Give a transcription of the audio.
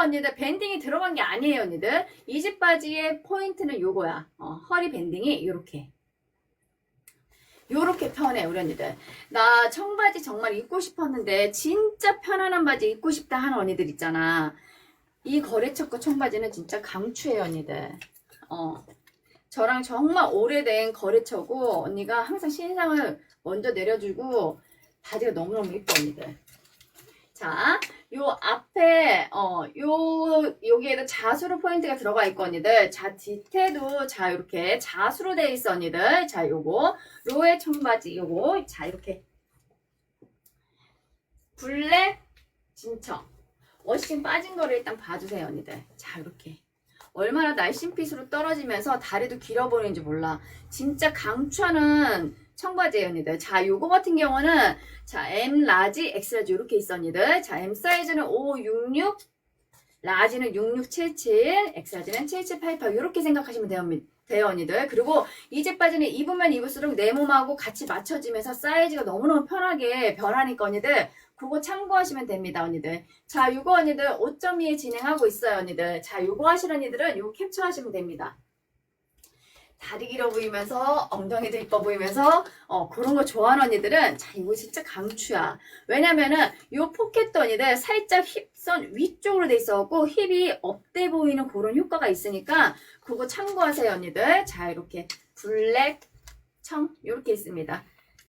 언니들 밴딩이 들어간 게 아니에요 언니들. 이 집 바지의 포인트는 요거야. 어, 허리 밴딩이 요렇게. 요렇게 편해 우리 언니들. 나 청바지 정말 입고 싶었는데 진짜 편안한 바지 입고 싶다 하는 언니들 있잖아. 이 거래처 거 청바지는 진짜 강추해요 언니들. 어. 저랑 정말 오래된 거래처고 언니가 항상 신상을 먼저 내려주고 바지가 너무너무 이뻐 언니들 자, 요 앞에 어, 요 여기에도 자수로 포인트가 들어가 있고 언니들. 자, 뒤태도 자 이렇게 자수로 돼 있어 언니들. 자, 요거 로에 청바지 요거 자 이렇게 블랙 진청 워싱 빠진 거를 일단 봐주세요 언니들. 자, 이렇게 얼마나 날씬핏으로 떨어지면서 다리도 길어 보이는지 몰라. 진짜 강추하는 청바지예요 언니들. 자, 요거 같은 경우는 자, M 라지, X 라지 이렇게 언니들. 자, M 사이즈는 566, 라지는 6677, X 라지는 7788 이렇게 생각하시면 돼요 언니들. 그리고 이 제바지는 입으면 입을수록 내 몸하고 같이 맞춰지면서 사이즈가 너무너무 편하게 변하니까 언니들 그거 참고하시면 됩니다 언니들. 자, 요거 언니들 5.2에 진행하고 있어요 언니들. 자, 요거 하실 언니들은 요거 캡처하시면 됩니다. 다리 길어 보이면서 엉덩이도 이뻐 보이면서 어 그런 거 좋아하는 언니들은 자 이거 진짜 강추야. 왜냐면은 요 포켓도 언니들 살짝 힙선 위쪽으로 돼 있어갖고 힙이 업돼 보이는 그런 효과가 있으니까 그거 참고하세요 언니들. 자 이렇게 블랙 청 이렇게 있습니다